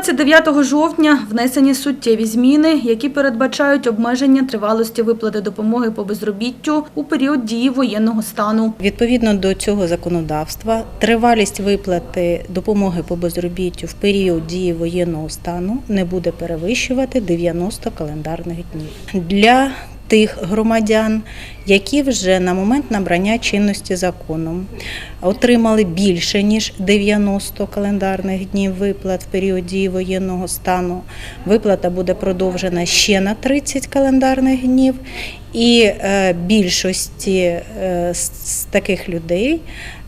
29 жовтня внесені суттєві зміни, які передбачають обмеження тривалості виплати допомоги по безробіттю у період дії воєнного стану. Відповідно до цього законодавства, тривалість виплати допомоги по безробіттю в період дії воєнного стану не буде перевищувати 90 календарних днів. Для тих громадян, які вже на момент набрання чинності законом отримали більше ніж 90 календарних днів виплат в період дії воєнного стану, виплата буде продовжена ще на 30 календарних днів. І е, більшості е, з таких людей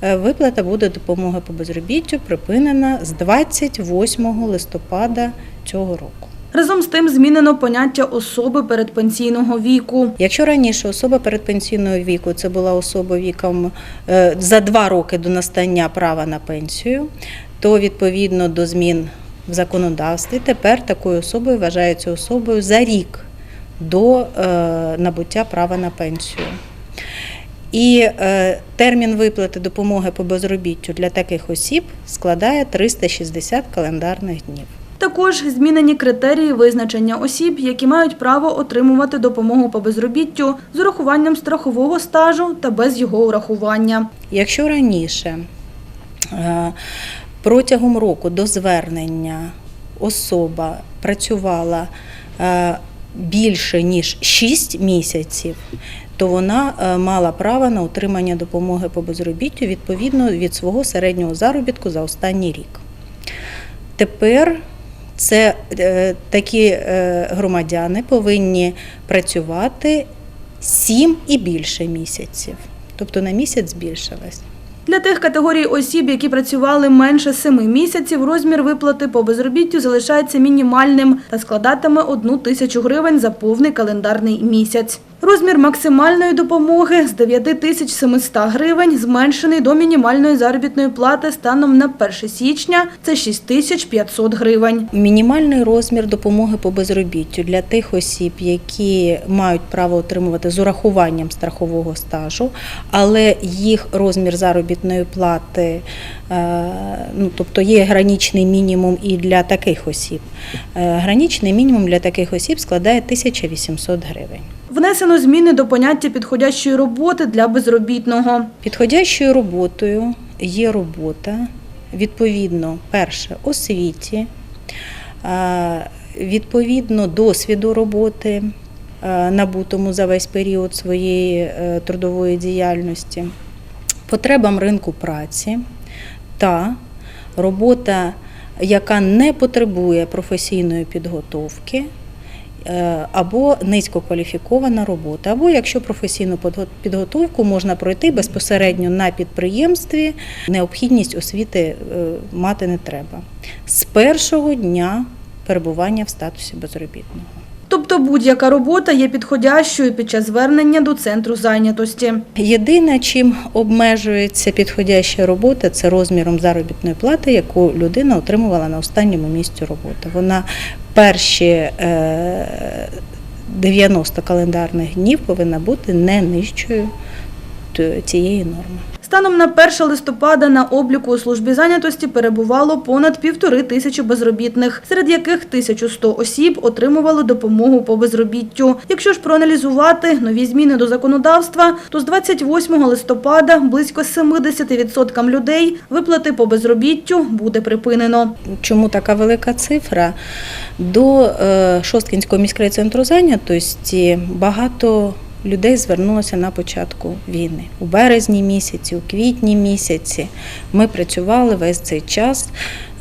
е, виплата буде допомоги по безробіттю припинена з 28 листопада цього року. Разом з тим змінено поняття особи передпенсійного віку. Якщо раніше особа передпенсійного віку це була особа віком е, за два роки до настання права на пенсію, то відповідно до змін в законодавстві тепер такою особою вважається особою за рік до е, набуття права на пенсію. І е, термін виплати допомоги по безробіттю для таких осіб складає 360 календарних днів. Також змінені критерії визначення осіб, які мають право отримувати допомогу по безробіттю з урахуванням страхового стажу та без його урахування. Якщо раніше е, протягом року до звернення особа працювала е, більше ніж 6 місяців, то вона е, мала право на отримання допомоги по безробіттю відповідно від свого середнього заробітку за останній рік. Тепер це е, такі е, громадяни повинні працювати 7 і більше місяців, тобто на місяць збільшилась. Для тих категорій осіб, які працювали менше семи місяців, розмір виплати по безробіттю залишається мінімальним та складатиме одну тисячу гривень за повний календарний місяць. Розмір максимальної допомоги з 9700 гривень зменшений до мінімальної заробітної плати станом на 1 січня – це 6500 гривень. Мінімальний розмір допомоги по безробіттю для тих осіб, які мають право отримувати з урахуванням страхового стажу, але їх розмір заробітної плати, е, ну тобто є граничний мінімум і для таких осіб. Е, Граничний мінімум для таких осіб складає 1800 гривень. Внесено зміни до поняття підходящої роботи для безробітного. Підходящою роботою є робота, відповідно, перше, освіті, е, відповідно досвіду роботи, е, набутому за весь період своєї е, трудової діяльності, потребам ринку праці та робота, яка не потребує професійної підготовки. Е, Або низькокваліфікована робота, або якщо професійну підготовку можна пройти безпосередньо на підприємстві, необхідність освіти е, мати не треба. З першого дня перебування в статусі безробітного. Тобто будь-яка робота є підходящою під час звернення до центру зайнятості. Єдине, чим обмежується підходяща робота, це розміром заробітної плати, яку людина отримувала на останньому місці роботи. Вона перші е, 90 календарних днів повинна бути не нижчою цієї норми. Станом на 1 листопада на обліку у службі зайнятості перебувало понад півтори тисячі безробітних, серед яких 1100 осіб отримували допомогу по безробіттю. Якщо ж проаналізувати нові зміни до законодавства, то з 28 листопада близько 70% людей виплати по безробіттю буде припинено. Чому така велика цифра? До е, Шосткінського міськрайцентру зайнятості багато людей звернулося на початку війни. У березні місяці, у квітні місяці ми працювали весь цей час.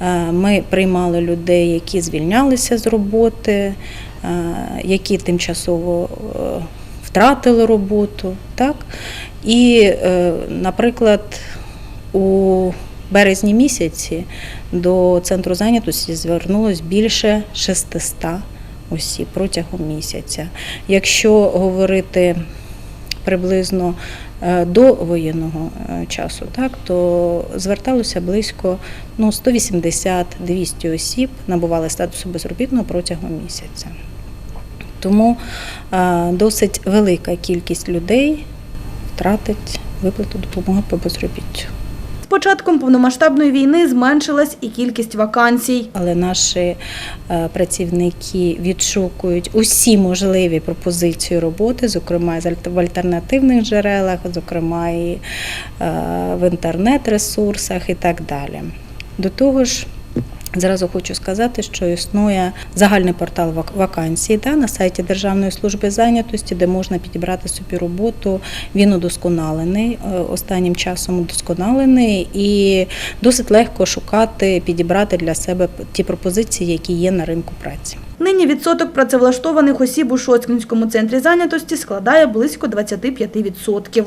Е, Ми приймали людей, які звільнялися з роботи, е, які тимчасово е, втратили роботу. Так? І, наприклад, у березні місяці до центру зайнятості звернулось більше 600 осіб протягом місяця. Якщо говорити приблизно е, до воєнного е, часу, так то зверталося близько ну, 180-200 осіб, набували статусу безробітного протягом місяця. Тому е, досить велика кількість людей втратить виплату допомоги по безробіттю. Початком повномасштабної війни зменшилась і кількість вакансій. Але наші е, працівники відшукують усі можливі пропозиції роботи, зокрема в альтернативних джерелах, зокрема і е, в інтернет-ресурсах і так далі. До того ж, Зразу хочу сказати, що існує загальний портал вак- вакансій да, на сайті Державної служби зайнятості, де можна підібрати собі роботу. Він удосконалений, е, останнім часом удосконалений і досить легко шукати, підібрати для себе ті пропозиції, які є на ринку праці. Нині відсоток працевлаштованих осіб у Шоцькінському центрі зайнятості складає близько 25%.